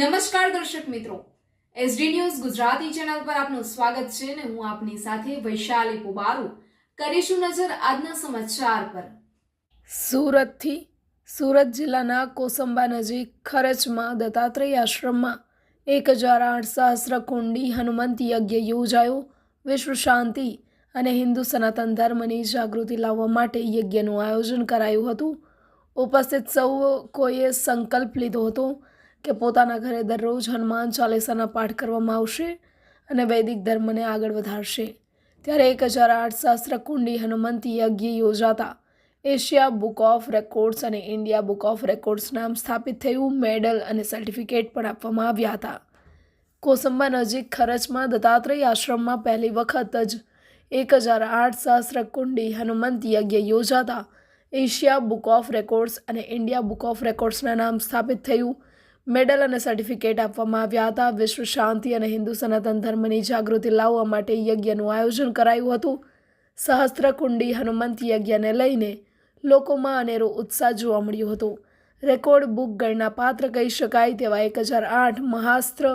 નમસ્કાર દર્શક મિત્રો. એસડી ન્યૂઝ ગુજરાતી ચેનલ પર આપનું સ્વાગત છે અને હું આપની સાથે વૈશાલી પુબારુ. કરીશું નજર આજના સમાચાર પર. સુરતથી સુરત જિલ્લાના કોસંબા નજીક ખરચમાં દત્તાત્રેય આશ્રમમાં એક હજાર આઠ સહસ્ર કુંડી હનુમંત યજ્ઞ યોજાયો. વિશ્વ શાંતિ અને હિન્દુ સનાતન ધર્મની જાગૃતિ લાવવા માટે યજ્ઞનું આયોજન કરાયું હતું. ઉપસ્થિત સૌ કોઈએ સંકલ્પ લીધો હતો કે પોતાના ઘરે દરરોજ હનુમાન ચાલીસાના પાઠ કરવામાં આવશે અને વૈદિક ધર્મને આગળ વધારશે. ત્યારે એક હજાર આઠ શાસ્ત્ર કુંડી હનુમંત યજ્ઞ યોજાતા એશિયા બુક ઓફ રેકોર્ડ્સ અને ઇન્ડિયા બુક ઓફ રેકોર્ડ્સ નામ સ્થાપિત થયું. મેડલ અને સર્ટિફિકેટ પણ આપવામાં આવ્યા હતા. કોસંબા નજીક ખરચમાં દત્તાત્રેય આશ્રમમાં પહેલી વખત જ એક હજાર આઠ સહસ્ત્ર કુંડી હનુમંત યજ્ઞ યોજાતા એશિયા બુક ઓફ રેકોર્ડ્સ અને ઇન્ડિયા બુક ઓફ રેકોર્ડ્સના નામ સ્થાપિત થયું. મેડલ અને સર્ટિફિકેટ આપવામાં આવ્યા હતા. વિશ્વ શાંતિ અને હિન્દુ સનાતન ધર્મની જાગૃતિ લાવવા માટે યજ્ઞનું આયોજન કરાયું હતું. સહસ્ત્રકુંડી હનુમંત યજ્ઞને લઈને લોકોમાં અનેરો ઉત્સાહ જોવા મળ્યો હતો. રેકોર્ડ બુક ગણના પાત્ર કહી શકાય તેવા એક હજાર આઠ મહાસ્ત્ર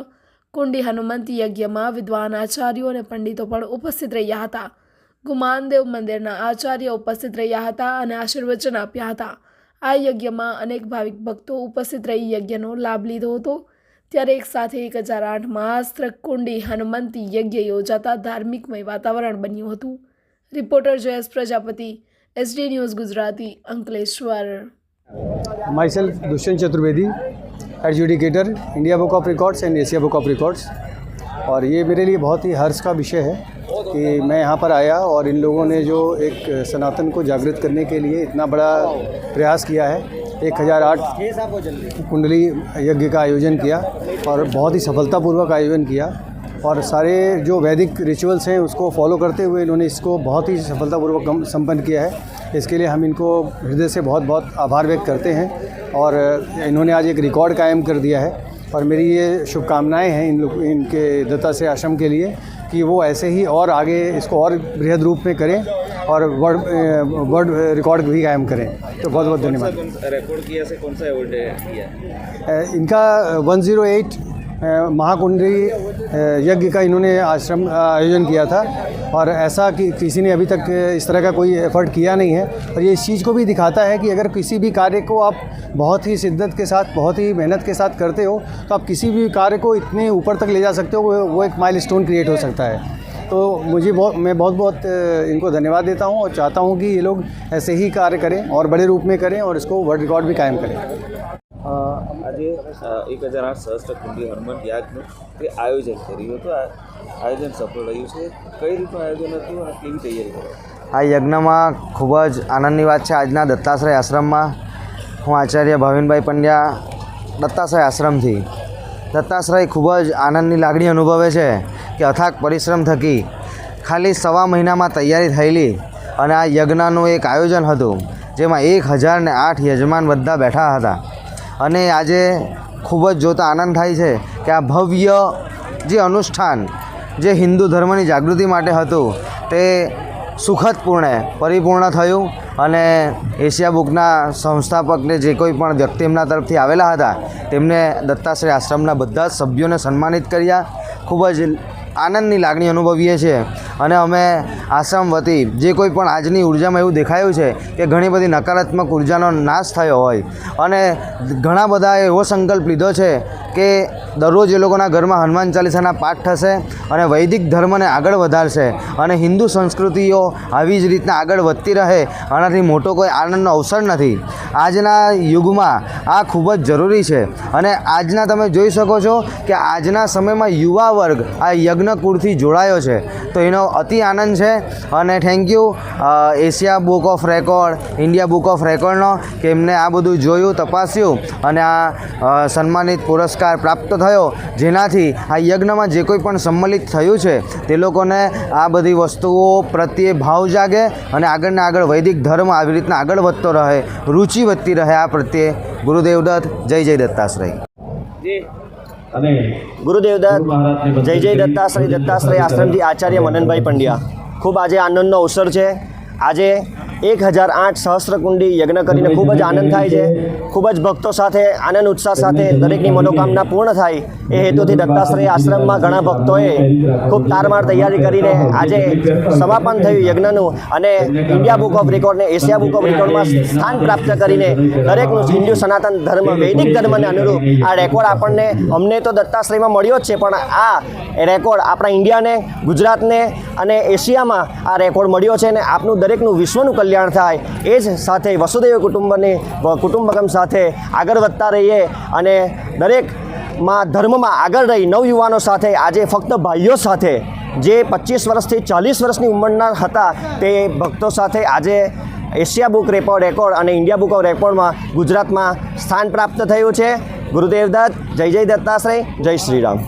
કુંડી હનુમંત યજ્ઞમાં વિદ્વાન આચાર્યો અને પંડિતો પણ ઉપસ્થિત રહ્યા હતા. ગુમાનદેવ મંદિરના આચાર્ય ઉપસ્થિત રહ્યા હતા અને આશીર્વચન આપ્યા હતા. આ યજ્ઞમાં અનેક ભાવિક ભક્તો ઉપસ્થિત રહી યજ્ઞનો લાભ લીધો હતો ત્યારે એક સાથે એક હજાર આઠ મહાસ્ત્ર કુંડી હનુમંત યજ્ઞ યોજાતા ધાર્મિકમય વાતાવરણ બન્યું હતું reporter Jayesh Prajapati SD news Gujarati Ankleshwar myself Dushyant Chaturvedi adjudicator India book of records and Asia book of records और ये मेरे लिए बहुत ही हर्ष का विषय है कि मैं यहाँ पर आया और इन लोगों ने जो एक सनातन को जागृत करने के लिए इतना बड़ा प्रयास किया है, एक हज़ार आठ कुंडली यज्ञ का आयोजन किया और बहुत ही सफलतापूर्वक आयोजन किया और सारे जो वैदिक रिचुअल्स हैं उसको फॉलो करते हुए इन्होंने इसको बहुत ही सफलतापूर्वक संपन्न किया है। इसके लिए हम इनको हृदय से बहुत बहुत आभार व्यक्त करते हैं और इन्होंने आज एक रिकॉर्ड कायम कर दिया है। और मेरी ये शुभकामनाएँ हैं इन लोग इनके दत्ता से आश्रम के लिए कि वो ऐसे ही और आगे इसको और बृहद रूप में करें और वर्ल्ड वर्ल्ड रिकॉर्ड भी कायम करें। तो बहुत बहुत धन्यवाद। कौन सा रिकॉर्ड किया से कौन सा अवार्ड किया? इनका 108 अ, महाकुंडी यज्ञ का इन्होंने आश्रम आयोजन किया था। और ऐसा कि किसी ने अभी तक इस तरह का कोई एफर्ट किया नहीं है। और ये इस चीज़ को भी दिखाता है कि अगर किसी भी कार्य को आप बहुत ही शिद्दत के साथ, बहुत ही मेहनत के साथ करते हो तो आप किसी भी कार्य को इतने ऊपर तक ले जा सकते हो, वो एक माइलस्टोन क्रिएट हो सकता है। तो मुझे बहुत, मैं बहुत बहुत इनको धन्यवाद देता हूँ और चाहता हूँ कि ये लोग ऐसे ही कार्य करें और बड़े रूप में करें और इसको वर्ल्ड रिकॉर्ड भी कायम करें। આજે એક હજાર આઠ સહસ્ત્ર કુંડી હનુમાન યાગનું તે આયોજન કર્યું હતું. આ આયોજન સફળ રહ્યું છે. કઈ રીતનું આયોજન હતું અને કેવી તૈયારી કરો? આ યજ્ઞમાં ખૂબ જ આનંદની વાત છે. આજના દત્તાશ્રય આશ્રમમાં હું આચાર્ય ભાવિનભાઈ પંડ્યા દત્તાશ્રય આશ્રમથી. દત્તાશ્રય ખૂબ જ આનંદની લાગણી અનુભવે છે કે અથાગ પરિશ્રમ થકી ખાલી સવા મહિનામાં તૈયારી થયેલી અને આ યજ્ઞનું એક આયોજન હતું, જેમાં એક હજાર ને આઠ યજમાન બધા બેઠા હતા. અને આજે ખૂબ જ જોતા આનંદ થાય છે કે આ ભવ્ય જે અનુષ્ઠાન, જે હિન્દુ ધર્મની જાગૃતિ માટે હતું, તે સુખદપૂર્ણે પરિપૂર્ણ થયું અને એશિયા બુકના સંસ્થાપકને જે કોઈ પણ વ્યક્તિ એમના તરફથી આવેલા હતા, તેમને દત્તાશ્રય આશ્રમના બધા જ સભ્યોને સન્માનિત કર્યા. ખૂબ જ આનંદની લાગણી અનુભવીએ છીએ. અને અમે આસામ વતી જે કોઈ પણ આજની ઉર્જામાં એવું દેખાયું છે કે ઘણી બધી નકારાત્મક ઉર્જાનો નાશ થયો હોય. અને ઘણા બધાએ એવો સંકલ્પ લીધો છે કે દરરોજ એ લોકોના ઘરમાં હનુમાન ચાલીસાના પાઠ થશે અને વૈદિક ધર્મને આગળ વધારશે અને હિન્દુ સંસ્કૃતિઓ આવી જ રીતના આગળ વધતી રહે આનાથી મોટો કોઈ આનંદનો અવસર નથી. આજના યુગમાં આ ખૂબ જ જરૂરી છે અને આજના તમે જોઈ શકો છો કે આજના સમયમાં યુવા વર્ગ આ યજ્ઞકુળથી જોડાયો છે. તો એનો અતિ આનંદ છે અને thank you Asia book of record India book of રેકોર્ડનો કે એમને આ બધું જોયું, તપાસ્યું અને આ સન્માનિત પુરસ્કાર પ્રાપ્ત થયો. જેનાથી આ યજ્ઞમાં જે કોઈ પણ સંમલિત થયું છે, તે લોકોને આ બધી વસ્તુઓ પ્રત્યે ભાવ જાગે અને આગળને આગળ વૈદિક ધર્મ આવી રીતના આગળ વધતો રહે, રુચિ વધતી રહે આ પ્રત્યે. ગુરુદેવ દત્ત, જય જય દત્તાશ્રય. ગુરુદેવ દત્ત જય જય દત્તાશ્રય દત્તાશ્રય આશ્રમથી આચાર્ય મનનભાઈ પંડ્યા. ખૂબ આજે આનંદનો અવસર છે. આજે એક હજાર આઠ સહસ્ત્રકુંડી યજ્ઞ કરીને ખૂબ જ આનંદ થાય છે. ખૂબ જ ભક્તો સાથે, આનંદ, ઉત્સાહ સાથે દરેકની મનોકામના પૂર્ણ થાય. એ હેતુથી દત્તાશ્રય આશ્રમમાં ઘણા ભક્તોએ ખૂબ તારમાર તૈયારી કરીને આજે સમાપન થયું યજ્ઞનું અને ઇન્ડિયા બુક ઓફ રેકોર્ડને એશિયા બુક ઓફ રેકોર્ડમાં સ્થાન પ્રાપ્ત કરીને દરેકનું હિન્દુ સનાતન ધર્મ, વૈદિક ધર્મને અનુરૂપ આ રેકોર્ડ આપણને, અમને તો દત્તાશ્રયમાં મળ્યો જ છે, પણ આ રેકોર્ડ આપણા ઇન્ડિયાને, ગુજરાતને અને એશિયામાં આ રેકોર્ડ મળ્યો છે અને આપનું દરેકનું વિશ્વનું કલ્યાણ થાય. એ જ સાથે વસુદેવ કુટુંબની કુટુંબકમ સાથે આગળ વધતા રહીએ અને દરેકમાં ધર્મમાં આગળ રહી નવયુવાનો સાથે, આજે ફક્ત ભાઈઓ સાથે, જે પચીસ વર્ષથી ચાલીસ વર્ષની ઉંમરના હતા, તે ભક્તો સાથે આજે એશિયા બુક રેકોર્ડ રેકોર્ડ અને ઇન્ડિયા બુક ઓફ રેકોર્ડમાં ગુજરાતમાં સ્થાન પ્રાપ્ત થયું છે. ગુરુદેવ દત્ત, જય જય દત્તાશ્રય જય શ્રી રામ